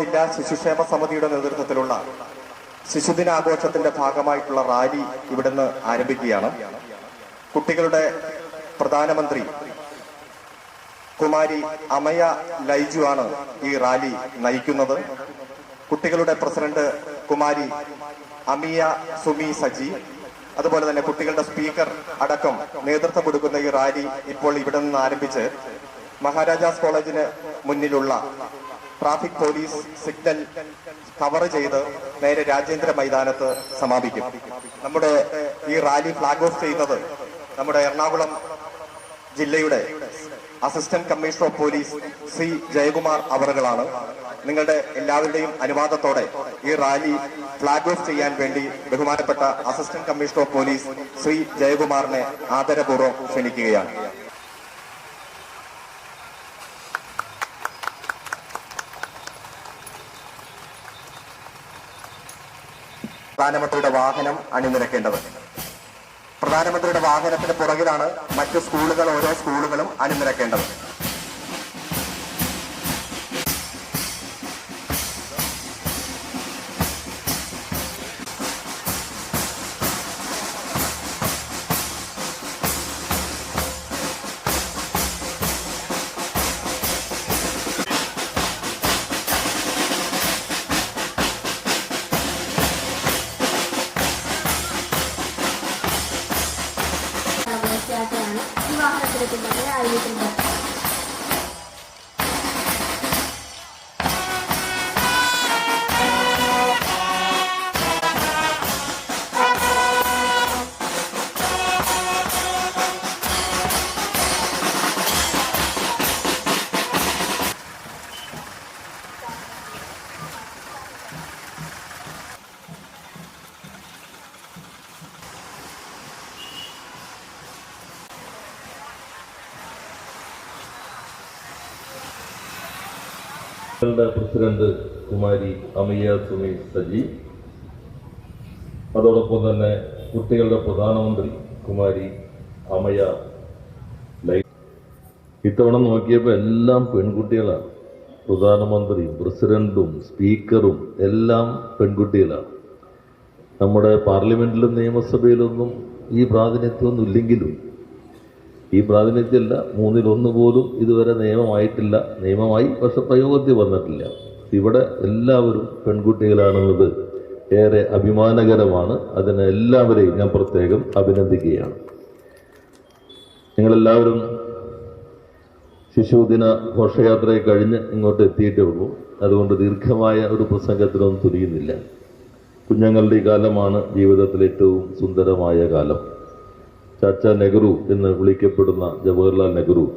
ജില്ലാ ശിശുക്ഷേമ സമിതിയുടെ നേതൃത്വത്തിലുള്ള ശിശുദിനാഘോഷത്തിന്റെ ഭാഗമായിട്ടുള്ള റാലി ഇവിടുന്ന് ആരംഭിക്കുകയാണ്. കുട്ടികളുടെ പ്രധാനമന്ത്രി കുമാരി അമയ ലൈജു ആണ് ഈ റാലി നയിക്കുന്നത്. കുട്ടികളുടെ പ്രസിഡന്റ് കുമാരി അമിയ സുമി സജി അതുപോലെ തന്നെ കുട്ടികളുടെ സ്പീക്കർ അടക്കം നേതൃത്വം കൊടുക്കുന്ന ഈ റാലി ഇപ്പോൾ ഇവിടെ നിന്ന് ആരംഭിച്ച് മഹാരാജാസ് കോളേജിന് മുന്നിലുള്ള ട്രാഫിക് പോലീസ് സിഗ്നൽ കവർ ചെയ്ത് നേരെ രാജേന്ദ്ര മൈതാനത്ത് സമാപിക്കും. നമ്മുടെ ഈ റാലി ഫ്ലാഗ് ഓഫ് ചെയ്യുന്നത് നമ്മുടെ എറണാകുളം ജില്ലയുടെ assistant commissioner of police C Jayakumar അവറുകളാണ്. നിങ്ങളുടെ എല്ലാവരുടെയും അനുവാദത്തോടെ ഈ റാലി ഫ്ലാഗ് ഓഫ് ചെയ്യാൻ വേണ്ടി ബഹുമാനപ്പെട്ട assistant commissioner of police Shri ജയകുമാറിനെ ആദരപൂർവം ക്ഷണിക്കുകയാണ്. പ്രധാനമന്ത്രിയുടെ വാഹനം അണിനിരക്കേണ്ടത് പ്രധാനമന്ത്രിയുടെ വാഹനത്തിന് പുറകിലാണ് മറ്റു സ്കൂളുകൾ ഓരോ സ്കൂളുകളും അണിനിരക്കേണ്ടത് ഈ വാഹനത്തിന് പിന്നാലെ പ്രസിഡന്റ് കുമാരി അമിയ സുമി സജി. അതോടൊപ്പം തന്നെ കുട്ടികളുടെ പ്രധാനമന്ത്രി കുമാരി അമയ ലൈ ഇത്തവണ നോക്കിയപ്പോൾ എല്ലാം പെൺകുട്ടികളാണ്. പ്രധാനമന്ത്രിയും പ്രസിഡന്റും സ്പീക്കറും എല്ലാം പെൺകുട്ടികളാണ്. നമ്മുടെ പാർലമെന്റിലും നിയമസഭയിലൊന്നും ഈ പ്രാതിനിധ്യമൊന്നും ഇല്ലെങ്കിലും ഈ പ്രാതിനിധ്യമല്ല മൂന്നിലൊന്ന് പോലും ഇതുവരെ നിയമമായിട്ടില്ല. നിയമമായി പക്ഷെ പ്രയോഗത്തിൽ വന്നിട്ടില്ല. ഇവിടെ എല്ലാവരും പെൺകുട്ടികളാണെന്നത് ഏറെ അഭിമാനകരമാണ്. അതിന് എല്ലാവരെയും ഞാൻ പ്രത്യേകം അഭിനന്ദിക്കുകയാണ്. നിങ്ങളെല്ലാവരും ശിശുദിന ഘോഷയാത്രയെ കഴിഞ്ഞ് ഇങ്ങോട്ട് എത്തിയിട്ടേ ഉള്ളൂ. അതുകൊണ്ട് ദീർഘമായ ഒരു പ്രസംഗത്തിനൊന്നും തുനിയുന്നില്ല. കുഞ്ഞുങ്ങളുടെ ഈ കാലമാണ് ജീവിതത്തിലെ ഏറ്റവും സുന്ദരമായ കാലം. ചാച്ച നെഹ്റു എന്ന് വിളിക്കപ്പെടുന്ന ജവഹർലാൽ നെഹ്റു.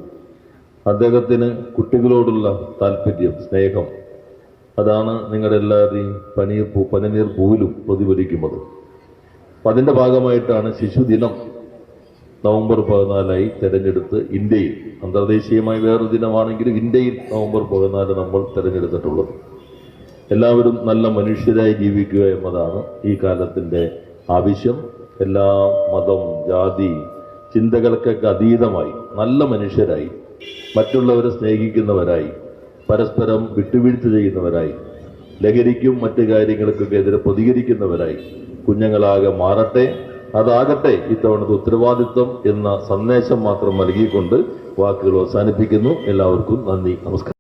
അദ്ദേഹത്തിന് കുട്ടികളോടുള്ള താല്പര്യം സ്നേഹം. അതാണ് നിങ്ങളുടെ എല്ലാവരുടെയും പനീർ പൂ പനിനീർ പൂവിലും പ്രതിഫലിക്കുന്നത്. അപ്പം അതിന്റെ ഭാഗമായിട്ടാണ് ശിശുദിനം നവംബർ പതിനാലായി തിരഞ്ഞെടുത്ത് ഇന്ത്യയിൽ. അന്തർദേശീയമായി വേറൊരു ദിനമാണെങ്കിലും ഇന്ത്യയിൽ നവംബർ പതിനാല് നമ്മൾ തിരഞ്ഞെടുത്തിട്ടുള്ളത്. എല്ലാവരും നല്ല മനുഷ്യരായി ജീവിക്കുക എന്നതാണ് ഈ കാലത്തിന്റെ ആവശ്യം. എല്ലാ മതം ജാതി ചിന്തകൾക്കൊക്കെ അതീതമായി നല്ല മനുഷ്യരായി മറ്റുള്ളവരെ സ്നേഹിക്കുന്നവരായി പരസ്പരം വിട്ടുവീഴ്ച ചെയ്യുന്നവരായി ലഹരിക്കും മറ്റു കാര്യങ്ങൾക്കൊക്കെ എതിരെ പ്രതികരിക്കുന്നവരായി കുഞ്ഞുങ്ങളാകെ മാറട്ടെ അതാകട്ടെ ഇത്തവണത്തെ ഉത്തരവാദിത്വം എന്ന സന്ദേശം മാത്രം നൽകിക്കൊണ്ട് വാക്കുകൾ അവസാനിപ്പിക്കുന്നു. എല്ലാവർക്കും നന്ദി നമസ്കാരം.